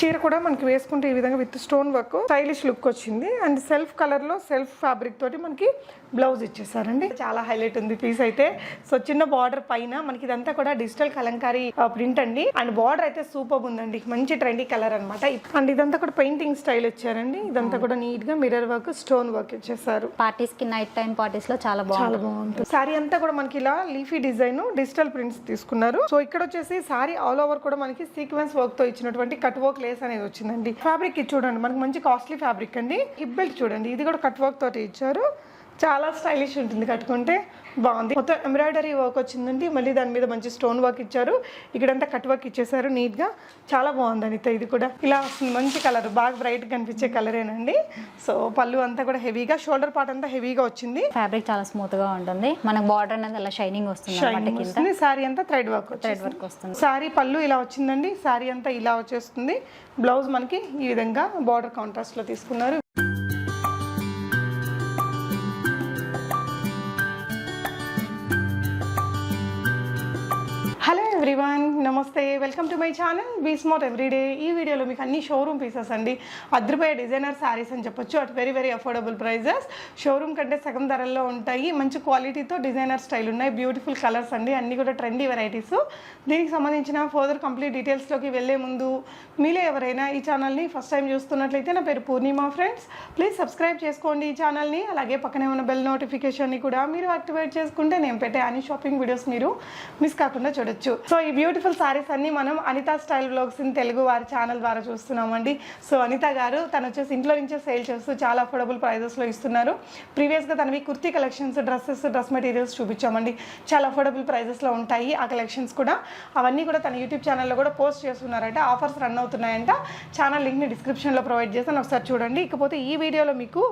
చీర కూడా మనకి వేసుకుంటే ఈ విధంగా with stone work stylish look వచ్చింది. అండ్ సెల్ఫ్ కలర్లో సెల్ఫ్ ఫ్యాబ్రిక్ తోటి మనకి బ్లౌజ్ ఇచ్చేసారండి చాలా హైలైట్ ఉంది పీస్ అయితే. సో చిన్న బార్డర్ పైన మనకి ఇదంతా కూడా డిజిటల్ కలంకారీ ప్రింట్ అండి. అండ్ బార్డర్ అయితే సూపర్ ఉందండి. మంచి ట్రెండీ కలర్ అనమాట అండ్ ఇదంతా కూడా పెయింటింగ్ స్టైల్ ఇచ్చారండి. ఇదంతా కూడా నీట్గా మిర్రర్ వర్క్ స్టోన్ వర్క్ ఇచ్చేసారు పార్టీస్కి నైట్ టైం పార్టీస్లో చాలా చాలా బాగుంటుంది. సారీ అంతా కూడా మనకి ఇలా లీఫీ డిజైన్ డిజిటల్ ప్రింట్స్ తీసుకున్నారు. సో ఇక్కడ వచ్చేసి సారీ ఆల్ ఓవర్ కూడా మనకి సీక్వెన్స్ వర్క్తో ఇచ్చినటువంటి కట్ వర్క్ లేస్ అనేది వచ్చిందండి. ఫ్యాబ్రిక్ ఇది చూడండి మనకు మంచి కాస్ట్లీ ఫ్యాబ్రిక్ అండి. హిప్ బెల్ట్ చూడండి ఇది కూడా కట్ వర్క్ తోటి ఇచ్చారు. చాలా స్టైలిష్ ఉంటుంది కట్టుకుంటే. బాగుంది. మొత్తం ఎంబ్రాయిడరీ వర్క్ వచ్చిందండి. మళ్ళీ దాని మీద మంచి స్టోన్ వర్క్ ఇచ్చారు. ఇక్కడంతా కట్ వర్క్ ఇచ్చేసారు నీట్గా చాలా బాగుంది అనిత ఇది కూడా. ఇలా వస్తుంది మంచి కలర్ బాగా బ్రైట్ కనిపించే కలరేనండి. సో పళ్ళు అంతా కూడా హెవీగా షోల్డర్ పార్ట్ అంతా హెవీగా వచ్చింది. ఫ్యాబ్రిక్ చాలా స్మూత్గా ఉంటుంది. మనకు బార్డర్ అనేది అలా షైనింగ్ వస్తుంది సారీ అంతా థ్రెడ్ వర్క్ థ్రెడ్ వర్క్ వస్తుంది. సారీ పళ్ళు ఇలా వచ్చిందండి. సారీ అంతా ఇలా వచ్చేస్తుంది. బ్లౌజ్ మనకి ఈ విధంగా బార్డర్ కాంట్రాస్ట్లో తీసుకున్నారు. నమస్తే welcome to my channel be smart everyday ఈ వీడియోలో మీకు అన్ని షోరూమ్ పీసెస్ అండి. అద్రిపోయే డిజైనర్ శారీస్ అని చెప్పొచ్చు. At very very affordable prices showroom కంటే సగం ధరల్లో ఉంటాయి. మంచి క్వాలిటీతో డిజైనర్ స్టైల్ ఉన్నాయి. బ్యూటిఫుల్ కలర్స్ అండి. అన్ని కూడా ట్రెండీ వెరైటీస్ దీనికి సంబంధించిన ఫర్దర్ కంప్లీట్ డీటెయిల్స్లోకి వెళ్ళే ముందు మీలో ఎవరైనా ఈ ఛానల్ని ఫస్ట్ టైం చూస్తున్నట్లయితే నా పేరు పూర్ణిమ ఫ్రెండ్స్ ప్లీజ్ సబ్స్క్రైబ్ చేసుకోండి ఈ ఛానల్ని అలాగే పక్కనే ఉన్న బెల్ నోటిఫికేషన్ని కూడా మీరు యాక్టివేట్ చేసుకుంటే నేను పెట్టే అన్ని షాపింగ్ వీడియోస్ మీరు మిస్ కాకుండా చూడొచ్చు. సో ఈ బ్యూటిఫుల్ సారీస్ అన్ని మనం Anitha style blogs in Telugu వారి ఛానల్ ద్వారా చూస్తున్నామండి. సో అనిత గారు తను వచ్చేసి ఇంట్లో నుంచే సేల్ చేస్తూ చాలా అఫోర్డబుల్ ప్రైజెస్లో ఇస్తున్నారు. ప్రీవియస్గా తనవి kurti collections dresses dress materials చూపించామండి. చాలా అఫోర్డబుల్ ప్రైజెస్లో ఉంటాయి. ఆ కలెక్షన్స్ కూడా అవన్నీ కూడా తన యూట్యూబ్ ఛానల్లో కూడా పోస్ట్ చేస్తున్నారంట. Offers run అవుతున్నాయంట. ఛానల్ లింక్ని డిస్క్రిప్షన్లో ప్రొవైడ్ చేస్తాను. ఒకసారి చూడండి. ఇకపోతే ఈ వీడియోలో మీకు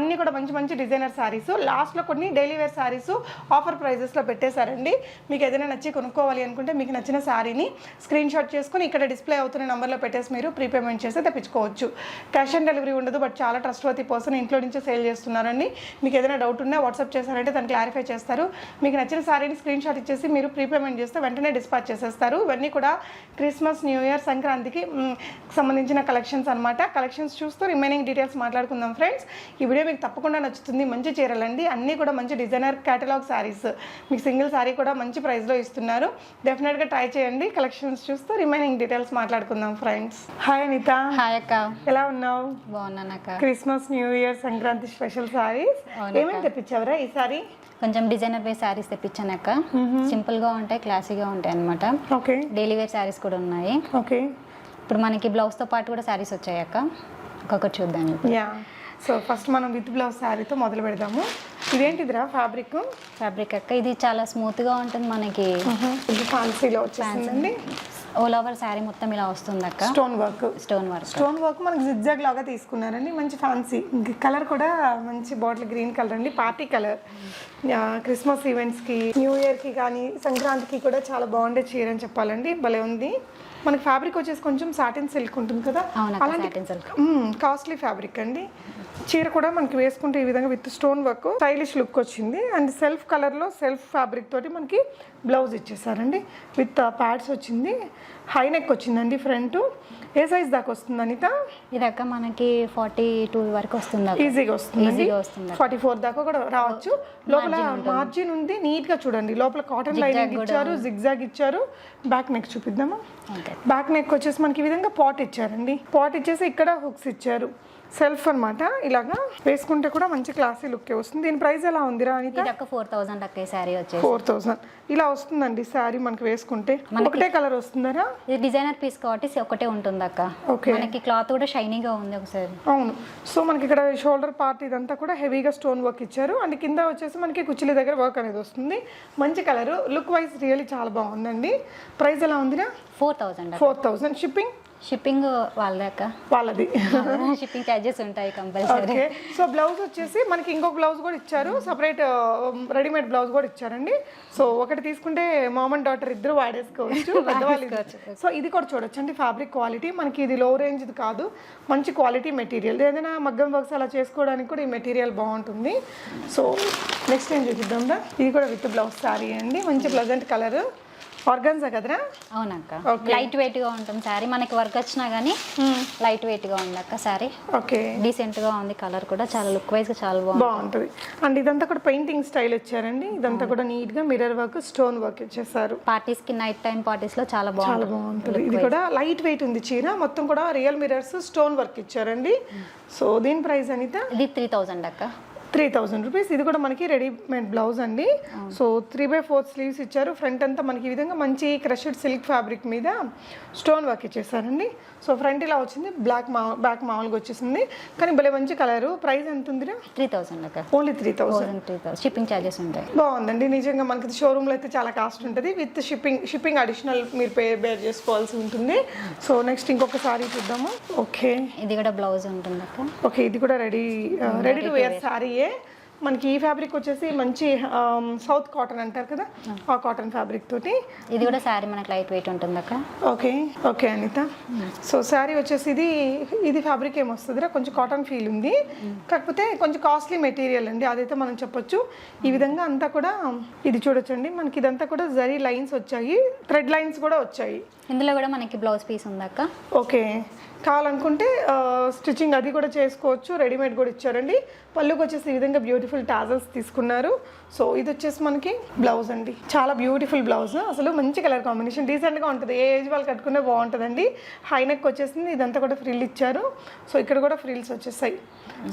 అన్ని కూడా మంచి మంచి డిజైనర్ శారీస్ లాస్ట్లో కొన్ని డైలీ వేర్ శారీస్ ఆఫర్ ప్రైజెస్లో పెట్టేశారండి. మీకు ఏదైనా నచ్చి కొనుక్కోవాలి అనుకుంటే మీకు నచ్చిన శారీని స్క్రీన్ షాట్ చేసుకుని ఇక్కడ డిస్ప్లే అవుతున్న నెంబర్లో పెట్టేసి మీరు ప్రీపేమెంట్ చేసి తెప్పించుకోవచ్చు. క్యాష్ ఆన్ డెలివరీ ఉండదు బట్ చాలా ట్రస్ట్వర్తీ పర్సన్ ఇంట్లో నుంచి సేల్ చేస్తున్నారండి. మీకు ఏదైనా డౌట్ ఉన్నా వాట్సాప్ చేశారంటే దాన్ని క్లారిఫై చేస్తారు. మీకు నచ్చిన శారీని స్క్రీన్ షాట్ ఇచ్చేసి మీరు ప్రీపేమెంట్ చేస్తే వెంటనే డిస్పాచ్ చేసేస్తారు. ఇవన్నీ కూడా క్రిస్మస్ న్యూ ఇయర్ సంక్రాంతికి సంబంధించిన కలెక్షన్స్ అన్నమాట. కలెక్షన్స్ చూస్తూ రిమైనింగ్ డీటెయిల్స్ మాట్లాడుకుందాం ఫ్రెండ్స్ ఈ వీడియో మీకు తప్పకుండా నచ్చుతుంది. మంచి చీరలండి. అన్నీ కూడా మంచి డిజైనర్ కేటలాగ్ శారీస్ మీకు సింగిల్ శారీ కూడా మంచి ప్రైస్లో ఇస్తున్నారు. డెఫినెట్గా ట్రై చేయండి. కలెక్షన్స్ చూస్తూ రిమైనింగ్ డీటెయిల్స్ మాట్లాడుకుందాం ఫ్రెండ్స్ హాయ్ అనిత హాయ్ అక్క. ఎలా ఉన్నావు? బాగున్నాను అక్క. Christmas new year Sankranti special sarees. ఏమేమి తెప్పించావురా ఈసారి కొంచెం డిజైనర్ వేర్ శారీస్ తెప్పించాను అక్క. సింపుల్గా ఉంటాయి క్లాసీగా ఉంటాయి అనమాట ఓకే. డైలీ వేర్ శారీస్ కూడా ఉన్నాయి. ఓకే. ఇప్పుడు మనకి బ్లౌజ్తో పాటు కూడా శారీస్ వచ్చాయి అక్క. ఒక్కొక్కటి చూద్దాం యా సో ఫస్ట్ మనం విత్ బ్లౌజ్ శారీతో మొదలు పెడదాము. ఇదేంటిదిరా ఫ్యాబ్రిక్? ఫ్యాబ్రిక్ అక్క ఇది చాలా స్మూత్గా ఉంటుంది మనకి. ఇది ఫ్యాన్సీలో వచ్చేసిందండి. ఆల్ ఓవర్ శారీ మొత్తం ఇలా వస్తుంది అక్క. Stone work stone work stone work మనకి జిగ్జాగ్ లాగా తీసుకున్నారండి. మంచి ఫ్యాన్సీ కలర్ కూడా మంచి బాటిల్ గ్రీన్ కలర్ అండి. పార్టీ కలర్ క్రిస్మస్ ఈవెంట్స్కి న్యూ ఇయర్కి కానీ సంక్రాంతికి కూడా చాలా బాగుండే చీర అని చెప్పాలండి. భలే ఉంది. మనకి ఫ్యాబ్రిక్ వచ్చేసి కొంచెం సాటిన్ సిల్క్ ఉంటుంది కదా? అలాంటి కాస్ట్లీ ఫ్యాబ్రిక్ అండి. చీర కూడా మనకి వేసుకుంటే ఈ విధంగా with stone work stylish look వచ్చింది. అండ్ సెల్ఫ్ కలర్లో సెల్ఫ్ ఫ్యాబ్రిక్ తోటి మనకి బ్లౌజ్ ఇచ్చేసారండి. విత్ ప్యాడ్స్ వచ్చింది. హై నెక్ వచ్చిందండి ఫ్రంట్. ఏ సైజ్ దాకా వస్తుంది అనిత? ఇది అక్క మనకి ఫార్టీ టూ వరకు వస్తుంది ఈజీగా వస్తుంది ఈజీగా వస్తుంది ఫార్టీ ఫోర్ దాకా కూడా రావచ్చు. లోపల మార్జిన్ ఉంది. నీట్గా చూడండి. లోపల కాటన్ లైనింగ్ ఇచ్చారు జిగ్జాగ్ ఇచ్చారు. బ్యాక్ నెక్ చూపిద్దామా? బ్యాక్ నెక్ వచ్చేసి మనకి ఈ విధంగా పాట్ ఇచ్చారండి. పాట్ ఇచ్చేసి ఇక్కడ హుక్స్ ఇచ్చారు. సెల్ఫ్ అన్నమాట. ఇలాగా వేసుకుంటే కూడా మంచి క్లాసీ లుక్ వస్తుంది. దీని ప్రైస్ ఎలా ఇది అక్క ఫోర్ థౌసండ్ అక్క వచ్చేసి. Four thousand. ఇలా వస్తుందండి శారీ మనకి వేసుకుంటే. ఒకటే కలర్ వస్తుందరా? ఇది డిజైనర్ పీస్ కాబట్టి ఒకటే ఉంటుంది అక్క ఓకే. మనకి క్లాత్ కూడా షైనీగా ఉంది ఒకసారి. అవును. సో మనకి ఇక్కడ షోల్డర్ పార్ట్ ఇదంతా కూడా హెవీగా స్టోన్ వర్క్ ఇచ్చారు. అండ్ కింద వచ్చేసి మనకి కుచ్చిలి దగ్గర వర్క్ అనేది వస్తుంది. మంచి కలర్. లుక్ వైజ్ రియల్లీ చాలా బాగుందండి. ప్రైస్ ఎలా ఉందిరా? Four thousand four thousand. Shipping? Shipping వాళ్ళదే. అక్క వాళ్ళది షిప్పింగ్ ఛార్జెస్ ఉంటాయి కంపల్సరీ ఓకే సో బ్లౌజ్ వచ్చేసి మనకి ఇంకొక బ్లౌజ్ కూడా ఇచ్చారు. సపరేట్ రెడీమేడ్ బ్లౌజ్ కూడా ఇచ్చారండి. సో ఒకటి తీసుకుంటే మామ్ అండ్ డాటర్ ఇద్దరు వాడేసుకోవచ్చు. సో ఇది కూడా చూడొచ్చు అండి ఫ్యాబ్రిక్ క్వాలిటీ మనకి ఇది లో రేంజ్ కాదు. మంచి క్వాలిటీ మెటీరియల్ ఏదైనా మగ్గం వర్క్స్ అలా చేసుకోవడానికి కూడా ఈ మెటీరియల్ బాగుంటుంది. సో నెక్స్ట్ ఏం చూపిద్దాం ఇది కూడా విత్ బ్లౌజ్ శారీ అండి. మంచి ప్లజెంట్ కలర్ ఆర్గన్జా కదరా? అవునక్క. లైట్ వెయిట్గా ఉంటుంది శారీ మనకి వర్క్ వచ్చినా కానీ లైట్ వెయిట్గా ఉంది అక్క శారీ ఓకే. డీసెంట్గా ఉంది కలర్ కూడా. చాలా లుక్ వైజ్గా చాలా బాగుంది. బాగుంటుంది. అండ్ ఇదంతా కూడా పెయింటింగ్ స్టైల్ వచ్చారండి. ఇదంతా కూడా నీట్గా మిర్రర్ వర్క్ స్టోన్ వర్క్ ఇచ్చేసారు. పార్టీస్కి నైట్ టైం పార్టీస్లో చాలా చాలా బాగుంటుంది. ఇది కూడా లైట్ వెయిట్ ఉంది చీర. మొత్తం కూడా రియల్ మిర్రర్స్ స్టోన్ వర్క్ ఇచ్చారండి. సో దీని ప్రైస్ అనిత ఇది త్రీ థౌజండ్ అక్క. Three thousand rupees. ఇది కూడా మనకి రెడీమేడ్ బ్లౌజ్ అండి. So three by four sleeves ఇచ్చారు. ఫ్రంట్ అంతా మనకి ఈ విధంగా మంచి క్రషెడ్ సిల్క్ ఫ్యాబ్రిక్ మీద స్టోన్ వర్క్ ఇచ్చేసారండి సో ఫ్రంట్ ఇలా వచ్చింది. బ్లాక్ మా బ్యాక్ మామూలుగా వచ్చేసింది. కానీ భలే మంచి కలరు ప్రైస్ ఎంత ఉందిరా త్రీ అక్క. Only three thousand. Thousand three thousand. Shipping charges ఉంటాయి. బాగుందండి. నిజంగా మనకి షోరూంలో అయితే చాలా కాస్ట్ ఉంటుంది. విత్ షిప్పింగ్ షిప్పింగ్ అడిషనల్ మీరు పే బేర్ చేసుకోవాల్సి ఉంటుంది. సో నెక్స్ట్ ఇంకొక సారీ చూద్దాము. ఓకే ఇది కూడా బ్లౌజ్ ఉంటుంది ఓకే ఇది కూడా రెడీ రెడీ టు వేర్ శారీయే మనకి ఈ ఫ్యాబ్రిక్ వచ్చేసి మంచి సౌత్ కాటన్ అంటారు కదా ఆ. కాటన్ ఫ్యాబ్రిక్ తోటి. ఇది కూడా శారీ మనకి లైట్ వెయిట్ ఉంటుంది అక్క okay okay Anitha. So saree వచ్చేసి ఇది ఇది ఫ్యాబ్రిక్ ఏమొస్తుందిరా కొంచెం కాటన్ ఫీల్ ఉంది. కాకపోతే కొంచెం కాస్ట్లీ మెటీరియల్ అండి అదైతే మనం చెప్పొచ్చు. ఈ విధంగా అంతా కూడా ఇది చూడొచ్చండి. మనకి ఇదంతా కూడా జరీ లైన్స్ వచ్చాయి థ్రెడ్ లైన్స్ కూడా వచ్చాయి. ఇందులో కూడా మనకి బ్లౌజ్ పీస్ ఉంది అక్క ఓకే. కావాలనుకుంటే స్టిచ్చింగ్ అది కూడా చేసుకోవచ్చు. రెడీమేడ్ కూడా ఇచ్చారండి. పళ్ళుకి వచ్చేసి ఈ విధంగా బ్యూటిఫుల్ టాజల్స్ తీసుకున్నారు. సో ఇది వచ్చేసి మనకి బ్లౌజ్ అండి. చాలా బ్యూటిఫుల్ బ్లౌజ్ అసలు మంచి కలర్ కాంబినేషన్ డీసెంట్గా ఉంటుంది. ఏ ఏజ్ వాళ్ళు కట్టుకునే బాగుంటుందండి. హై నెక్ వచ్చేసింది. ఇదంతా కూడా ఫ్రిల్ ఇచ్చారు. సో ఇక్కడ కూడా ఫ్రిల్స్ వచ్చేసాయి.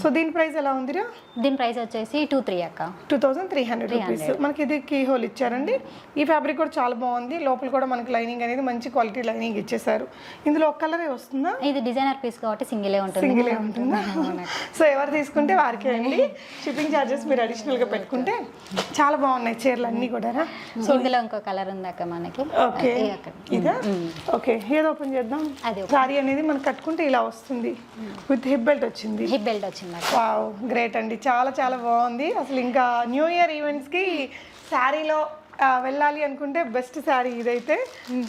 సో దీని ప్రైస్ ఎలా ఉందిరా దీని ప్రైస్ వచ్చేసి టూ త్రీ అక్క. Two thousand three hundred rupees మనకి ఇది కీ హోల్ ఇచ్చారండి. ఈ ఫ్యాబ్రిక్ కూడా చాలా బాగుంది. లోపల కూడా మనకి లైనింగ్ అనేది మంచి క్వాలిటీ లైనింగ్ ఇచ్చేసారు. ఇందులో ఒక కలరే వస్తుందా? ఇది డిజైనర్ పీస్ కాబట్టి సింగిలే ఉంటుంది. సింగిలే ఉంటుందా? సో ఎవరు తీసుకుంటే వారికే అండి. షిప్పింగ్ ఛార్జెస్ మీరు అడిషనల్గా పెట్టుకుంటే. చాలా బాగున్నాయి చీరలు అన్నీ కూడా సో ఇందులో ఇంకో కలర్ ఉంది అక్క మనకి. ఓకే. ఇది? ఓకే. ఏది ఓపెన్ చేద్దాం? సారీ అనేది మనం కట్టుకుంటే ఇలా వస్తుంది. విత్ హిప్ బెల్ట్ వచ్చింది. హిప్ బెల్ట్ వచ్చింది వావ్ గ్రేట్ అండి. చాలా చాలా బాగుంది. అసలు ఇంకా న్యూ ఇయర్ ఈవెంట్స్కి శారీలో వెళ్ళాలి అనుకుంటే బెస్ట్ శారీ ఇదైతే.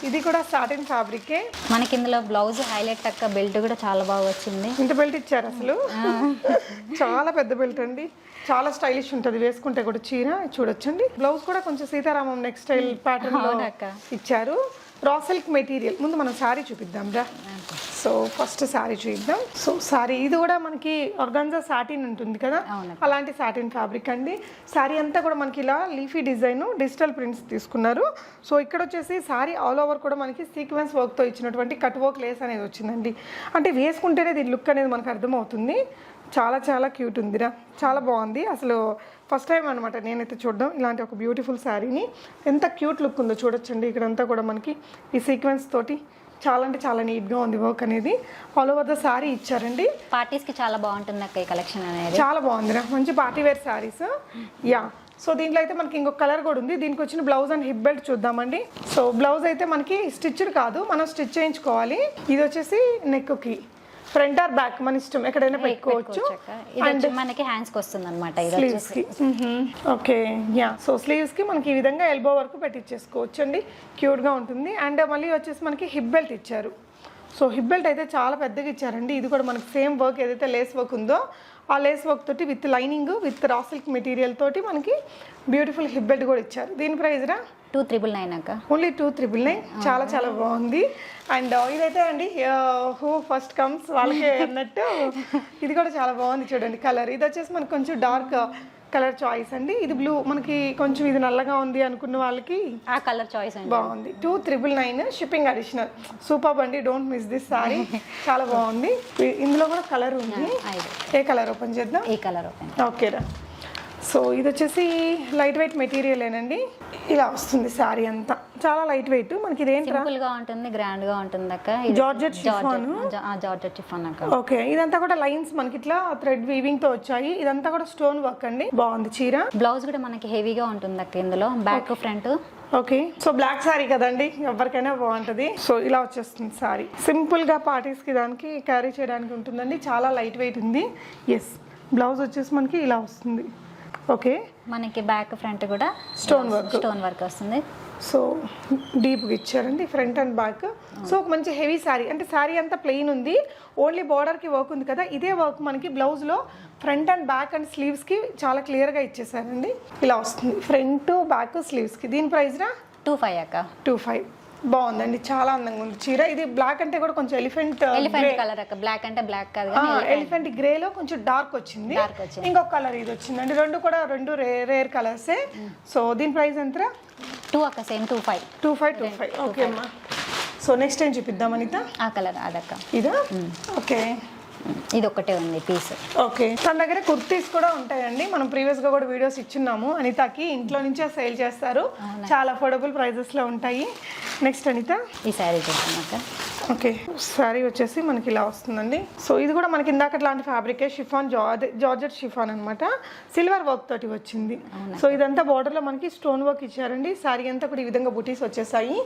ఇది కూడా సాటిన్ ఫ్యాబ్రికే మనకి ఇందులో బ్లౌజ్ హైలైట్ అక్క బెల్ట్ కూడా చాలా బాగా వచ్చింది. ఇంత బెల్ట్ ఇచ్చారు అసలు? చాలా పెద్ద బెల్ట్ అండి. చాలా స్టైలిష్ ఉంటుంది. వేసుకుంటే కూడా చీర చూడొచ్చండి. బ్లౌజ్ కూడా కొంచెం సీతారామం నెక్స్ట్ స్టైల్ ప్యాటర్న్. ఇచ్చారు. రా సిల్క్ మెటీరియల్ ముందు మనం శారీ చూపిద్దాం రా. సో ఫస్ట్ శారీ చూద్దాం సో శారీ ఇది కూడా మనకి ఆర్గాన్జా సాటిన్ ఉంటుంది కదా. అలాంటి సాటిన్ ఫ్యాబ్రిక్ అండి. శారీ అంతా కూడా మనకి ఇలా లీఫీ డిజైన్ డిజిటల్ ప్రింట్స్ తీసుకున్నారు. సో ఇక్కడ వచ్చేసి శారీ ఆల్ ఓవర్ కూడా మనకి సీక్వెన్స్ వర్క్తో ఇచ్చినటువంటి కట్ వర్క్ లేస్ అనేది వచ్చిందండి. అంటే వేసుకుంటేనే దీని లుక్ అనేది మనకు అర్థమవుతుంది. చాలా చాలా క్యూట్ ఉందిరా. చాలా బాగుంది. అసలు ఫస్ట్ టైం అనమాట నేనైతే చూడడం. ఇలాంటి ఒక బ్యూటిఫుల్ శారీని ఎంత క్యూట్ లుక్ ఉందో చూడొచ్చండి. ఇక్కడంతా కూడా మనకి ఈ సీక్వెన్స్ తోటి చాలా అంటే చాలా నీట్గా ఉంది వర్క్ అనేది. ఆల్ ఓవర్ ద శారీ ఇచ్చారండి. పార్టీస్కి చాలా బాగుంటుంది అక్క ఈ కలెక్షన్ అనేది. చాలా బాగుందిరా. మంచి party wear sarees yeah so దీంట్లో అయితే మనకి ఇంకొక కలర్ కూడా ఉంది. దీనికి వచ్చిన బ్లౌజ్ అండ్ హిప్ బెల్ట్ చూద్దామండి. సో బ్లౌజ్ అయితే మనకి స్టిచ్డ్ కాదు. మనం స్టిచ్ చేయించుకోవాలి. ఇది వచ్చేసి నెక్కి ఫ్రంట్ ఆర్ బ్యాక్ మన ఇష్టం. ఎక్కడైనా పెట్టుకోవచ్చు. వచ్చి మనకి హ్యాండ్స్కి వస్తుంది అనమాట స్లీవ్స్కి. ఓకే యా సో స్లీవ్స్కి మనకి ఈ విధంగా ఎల్బో వరకు పెట్టించేసుకోవచ్చు అండి క్యూట్గా ఉంటుంది. అండ్ మళ్ళీ వచ్చేసి మనకి హిప్ బెల్ట్ ఇచ్చారు. సో హిప్ బెల్ట్ అయితే చాలా పెద్దగా ఇచ్చారండి. ఇది కూడా మనకి సేమ్ వర్క్ ఏదైతే లేస్ వర్క్ ఉందో ఆ లేస్ వర్క్ తోటి with lining with raw silk material తోటి మనకి బ్యూటిఫుల్ హిప్ బెల్ట్ కూడా ఇచ్చారు. దీని ప్రైస్ రా? టూ త్రిబుల్ నైన్ అక్క. Only two triple nine. చాలా చాలా బాగుంది. అండ్ ఇదైతే అండి హూ ఫస్ట్ కమ్స్ వాళ్ళకే అన్నట్టు ఇది కూడా చాలా బాగుంది చూడండి కలర్ ఇది వచ్చేసి మనకు కొంచెం డార్క్ కలర్ చాయిస్ అండి. ఇది బ్లూ మనకి కొంచెం ఇది నల్లగా ఉంది అనుకున్న వాళ్ళకి ఆ కలర్ చాయిస్ అండి. బాగుంది. Two triple nine shipping additional super అండి డోంట్ మిస్ దిస్ సారీ చాలా బాగుంది. ఇందులో కూడా కలర్ ఉంది. ఏ కలర్ ఓపెన్ చేద్దాం? ఈ కలర్ ఓపెన్ ఓకేరా సో ఇది వచ్చేసి లైట్ వెయిట్ మెటీరియల్ ఏనండి? ఇలా వస్తుంది శారీ అంతా. చాలా లైట్ వెయిట్ మనకి సింపుల్గా ఉంటుంది గ్రాండ్గా ఉంటుంది అక్క. Georgette chiffon? జార్జెట్ చిఫాన్ అక్క. ఓకే ఇదంతా కూడా లైన్స్ మనకి ఇట్లా థ్రెడ్ వీవింగ్తో వచ్చాయి. ఇదంతా కూడా స్టోన్ వర్క్ అండి. బాగుంది చీర. బ్లౌజ్ కూడా మనకి హెవీగా ఉంటుంది అక్క ఇందులో. Back front okay so black saree కదండి ఎవరికైనా బాగుంటది. సో ఇలా వచ్చేస్తుంది శారీ సింపుల్గా పార్టీస్కి దానికి క్యారీ చేయడానికి ఉంటుందండి. చాలా లైట్ వెయిట్ ఉంది. ఎస్ బ్లౌజ్ వచ్చేసి మనకి ఇలా వస్తుంది. ఓకే మనకి బ్యాక్ ఫ్రంట్ కూడా Stone work. స్టోన్ వర్క్ వస్తుంది. సో డీప్గా ఇచ్చారండి ఫ్రంట్ అండ్ బ్యాక్ సో ఒక మంచి హెవీ శారీ అంటే శారీ అంతా ప్లెయిన్ ఉంది. ఓన్లీ బార్డర్కి వర్క్ ఉంది కదా. ఇదే వర్క్ మనకి బ్లౌజ్లో ఫ్రంట్ అండ్ బ్యాక్ అండ్ స్లీవ్స్కి చాలా క్లియర్గా ఇచ్చేసారండి. ఇలా వస్తుంది. ఫ్రంట్ బ్యాక్ స్లీవ్స్కి దీని ప్రైస్ రా? టూ ఫైవ్ అక్క. టూ ఫైవ్ బాగుందండి చాలా అందంగా ఉంది. చీర ఇది బ్లాక్ అంటే కూడా కొంచెం ఎలిఫెంట్ ఎలిఫెంట్ కలర్ అక్క బ్లాక్ అంటే బ్లాక్ కాదు ఎలిఫెంట్ గ్రే లో కొంచెం డార్క్ వచ్చింది. ఇంకొక కలర్ ఇది వచ్చిందండి. రెండు కూడా రెండు రేర్ కలర్సే సో దీని ప్రైస్ ఎంత టూ అక్క same two five two five two five okay అమ్మా. సో నెక్స్ట్ ఏం చూపిద్దాం అనిత? ఆ కలర్ అదక్క. ఇదా? ఓకే ఇది ఒక్కటే ఉంది పీస్ ఓకే. తన దగ్గర కుర్తీస్ కూడా ఉంటాయండి. మనం ప్రీవియస్గా కూడా వీడియోస్ ఇచ్చున్నాము. అనితకి ఇంట్లో నుంచే సేల్ చేస్తారు. చాలా అఫోర్డబుల్ ప్రైజెస్లో ఉంటాయి. నెక్స్ట్ అనిత? ఈ శారీ చూసాం అక్క. ఓకే. శారీ వచ్చేసి మనకి ఇలా వస్తుందండి. సో ఇది కూడా మనకి ఇందాక లాంటి ఫ్యాబ్రికే షిఫాన్ జార్జ్ జార్జెట్ షిఫాన్ అనమాట సిల్వర్ వర్క్ తోటి వచ్చింది. సో ఇదంతా border లో మనకి స్టోన్ వర్క్ ఇచ్చారండి. శారీ అంతా కూడా ఈ విధంగా బుటీస్ వచ్చేసాయి.